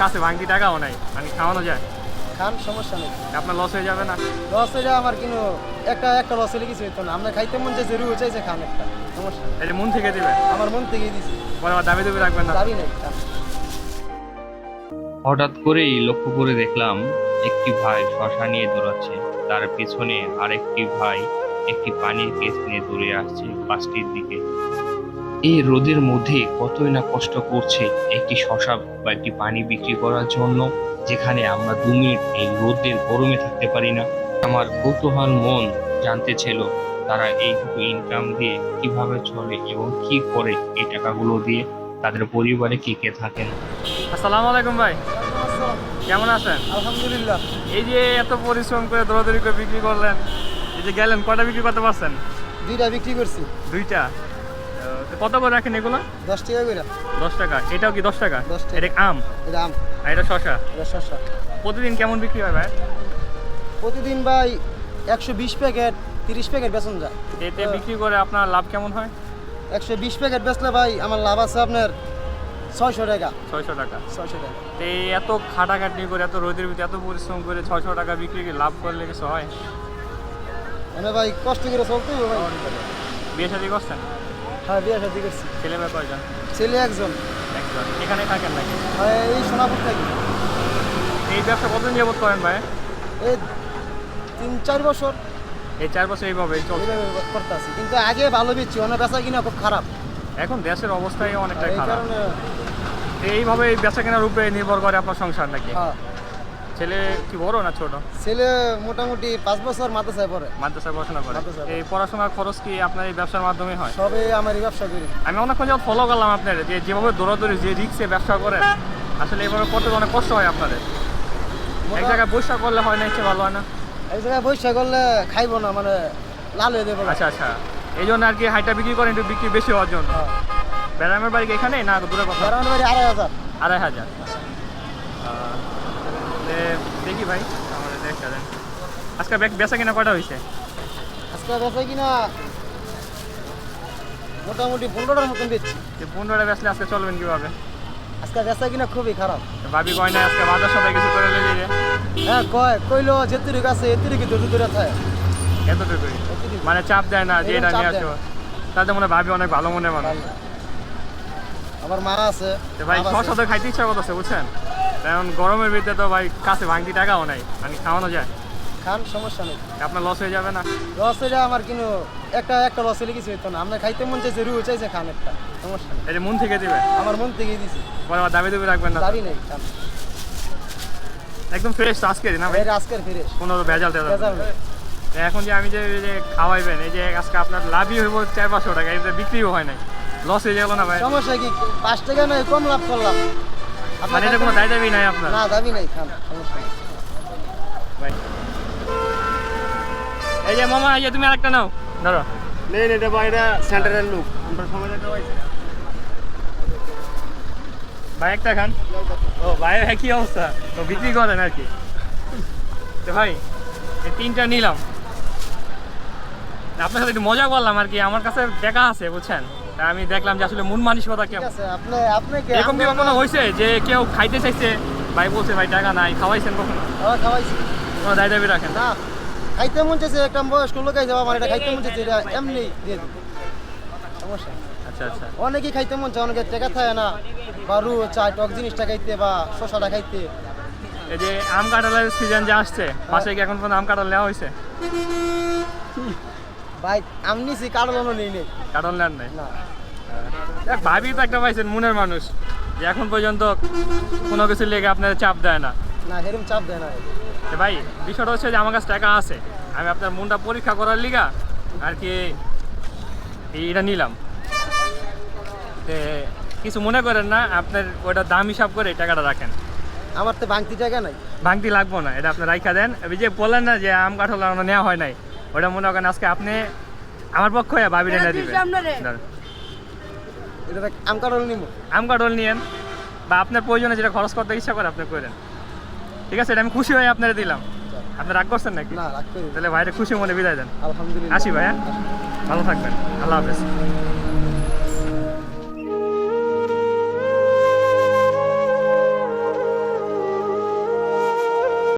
কাছে ভাঙতি টাকাও নাই মানে খাওয়ানো যায়। খান সমস্যা নেই। আপনার লস হয়ে যাবে না। লস হয়ে আমার কিন্তু একটা একটা লস হলে কিছু হতো না। আমরা খাইতে মন চাইছে রু চাইছে খান একটা। সমস্যা এটা মন থেকে দিবে আমার মন থেকেই দিছি। পরে আবার দাবি দাবি রাখবেন না। দাবি নেই হঠাৎ করেই লক্ষ্য করে দেখলাম একটি ভাই শশা নিয়ে দৌড়াচ্ছে। তার পিছনে আরেকটি ভাই একটি পানির কেস নিয়ে দৌড়ে আসছে বাসটির দিকে। এই রোদের মধ্যে কতই না কষ্ট করছে একটি শশা বা একটি পানি বিক্রি করার জন্য যেখানে আমরা দু মিনিট এই রোদের গরমে থাকতে পারি না। আমার কৌতূহল মন জানতে ছিল তারা এইটুকু ইনকাম দিয়ে কীভাবে চলে এবং কি করে এই টাকাগুলো দিয়ে তাদের পরিবারে কে কে থাকেন। আসসালামু আলাইকুম ভাই। কেমন আছেন? আলহামদুলিল্লাহ। এই যে এত পরিশ্রম করে দৌড়াদৌড়ি করে বিক্রি করলেন এই যে গেলেন কটা বিক্রি করতে পারছেন? দুইটা বিক্রি করছি। দুইটা? কত করে রাখেন এগুলো? দশ টাকা করে। দশ টাকা। এটাও কি দশ টাকা? 10 টাকা। এটা আম? এটা আম। আর এটা শশা এটা শসা। প্রতিদিন কেমন বিক্রি হয় ভাই? প্রতিদিন ভাই একশো বিশ প্যাকেট তিরিশ প্যাকেট বেতন যায়। এতে বিক্রি করে আপনার লাভ কেমন হয়? একশো বিশ প্যাকেট বেচলে ভাই আমার লাভ আছে আপনার ছয়শো টাকা। ছয়শো টাকা। ছয়শো টাকা। এই এত খাটাখাটনি করে এত রোদের ভিতরে এত পরিশ্রম করে ছয়শো টাকা বিক্রি করে লাভ করলে কিছু হয়? মানে ভাই কষ্ট করে চলতে হবে ভাই। বিয়ে শাদি করছেন? হ্যাঁ বিয়ে শাদি করছি। ছেলে মেয়ে কয়জন? ছেলে একজন। একজন। এখানে থাকেন নাকি? আর এই সোনাপুর থাকি। এই ব্যবসা কতদিন যাবত করেন ভাই? এই তিন চার বছর। এই চার বছর এইভাবে চলছে। করতে আছি কিন্তু আগে ভালো বেচছি অনেক বেচা কিনা খুব খারাপ। এখন দেশের অবস্থাই অনেকটাই এই খারাপ এইভাবে এই বেচা কেনার উপরে নির্ভর করে আপনার সংসার নাকি? হ্যাঁ। ছেলে কি বড় না ছোট? ছেলে মোটামুটি পাঁচ বছর মাদ্রাসায় পড়ে। মাদ্রাসায় পড়াশোনা করে। এই পড়াশোনার খরচ কি আপনার এই ব্যবসার মাধ্যমে হয়? সবে আমারই ব্যবসা করি। আমি অনেকক্ষণ যাবত ফলো করলাম আপনার যে যেভাবে দৌড়াদৌড়ি যে রিক্সে ব্যবসা করেন আসলে এভাবে করতে অনেক কষ্ট হয় আপনাদের। এক জায়গায় বৈশা করলে হয় না ইচ্ছে ভালো হয় না? এক জায়গায় বৈশা করলে খাইবো না মানে লাল হয়ে দেবো আচ্ছা আচ্ছা। এই জন্য আর কি হাইটা বিক্রি করেন একটু বিক্রি বেশি হওয়ার জন্য? হ্যাঁ। ব্যারামের বাড়ি এখানে না দূরে কথা? বেড়ানোর বাড়ি আড়াই হাজার। আড়াই হাজার। দেখি ভাই আমাদের দেখা দেন আজকে বেচা কিনা কটা হয়েছে আজকে বেচা কিনা মোটামুটি পনেরোটার মতন বেচছি। পনেরোটা বেচলে আজকে চলবেন কীভাবে? আজকে বেচা কিনা খুবই খারাপ। ভাবি কয় না আজকে বাজার সদাই কিছু করে লেগে হ্যাঁ কয় কইলো যেতুরিক আছে এতুরিকে দূরে দূরে থাকে। এতটুকুই? মানে চাপ দেয় না যে এটা নিয়ে দেয় আসো। তাদের মনে ভাবি অনেক ভালো মনে মানুষ আমার মা আছে। তো ভাই সব খাইতে ইচ্ছা করতেছে বুঝছেন? কারণ গরমের ভিতরে তো ভাই কাছে ভাঙতি টাকাও নাই মানে খাওয়ানো যায়। খান সমস্যা নেই। আপনার লস হয়ে যাবে না? লস হলে আমার কিন্তু একটা একটা লস হলে কিছু হতো না। আমরা খাইতে মন চাইছে রু চাইছে খান একটা। সমস্যা নেই। এটা মন থেকে দিবে? আমার মন থেকে দিছি। পরে আবার দাবি দাবি রাখবেন না দাবি নেই খান। একদম ফ্রেশ আজকে না ভাই? আজকের ফিরে কোনো ভেজাল টেজাল ভেজাল। এখন যে আমি যে খাওয়াইবেন এই যে আজকে আপনার লাভই হইব চার পাঁচশো টাকা এই বিক্রিও হয় নাই। লস হয়ে গেল না ভাই? সমস্যা কি? পাঁচ টাকা নয় কম লাভ করলাম। আপনার মানে এটা কোনো দায় দাবি নাই আপনার? না দাবি নেই খান সমস্যা ভাই। এই যে মামা এই যে তুমি আরেকটা নাও। ধরো। নেই নেই দেবো এটা সেন্টারের লোক। আমরা সময় দিতে পারছি না। ভাই একটা খান। ও ভাই একই অবস্থা? তো বিক্রি করেন আর কি। তো ভাই এই তিনটা নিলাম। আপনার সাথে একটু মজা করলাম আর কি আমার কাছে দেখা আছে বুঝছেন? আমি দেখলাম যে আসলে মন মানসিকতা কেমন। আপনি আপনি কি এরকম কি কখনো হয়েছে যে কেউ খাইতে চাইছে ভাই বলছে ভাই টাকা নাই খাওয়াইছেন কখনো? খাওয়াইছি। কোনো দায় দাবি রাখেন? না খাইতে মন চাইছে একটা বয়স্ক লোক যাওয়া আমার এটা খাইতে মন চাইছে এটা এমনি দিয়ে সমস্যা আচ্ছা আচ্ছা। অনেকেই খাইতে মন চায় অনেকে টেকা থাকে না। বা রু চায় টক জিনিসটা খাইতে বা শশাটা খাইতে। এই যে আম কাঁঠালের সিজন যে আসছে পাশে কি এখন পর্যন্ত আম কাঁঠাল নেওয়া হয়েছে? ভাই আমি নিছি কাটলানো নেই নেই কাঁঠাল নেন নাই? না। দেখ, ভাবি তো একটা পাইছেন মনের মানুষ। যে এখন পর্যন্ত কোনো কিছু লেগে আপনার চাপ দেয় না। না এরকম চাপ দেয় না ভাই। বিষয়টা হচ্ছে যে আমার কাছে টাকা আছে। আমি আপনার মনটা পরীক্ষা করার লিগা আর কি এটা নিলাম। কিছু মনে করেন না আপনার ওটা দাম হিসাব করে টাকাটা রাখেন। আমার তো ভাঙতি জায়গা নাই। ভাঙতি লাগবো না এটা আপনি রাইখা দেন। যে বললেন না যে আম কাঁঠাল আমার নেওয়া হয় নাই। ওটা মনে করেন আজকে আপনি আমার পক্ষ হয়ে ভাবি রেখে দিবেন। আমকা এটা দেখ নিব আম কাঁঠাল নিয়েন। বা আপনার প্রয়োজনে যেটা খরচ করতে ইচ্ছা করে আপনি করেন। ঠিক আছে এটা আমি খুশি হয়ে আপনারা দিলাম। আপনি রাগ করছেন নাকি? না তাহলে ভাইটা খুশি মনে বিদায় দেন। আলহামদুলিল্লাহ। আসি ভাইয়া। ভালো থাকবেন। আল্লাহ হাফেজ।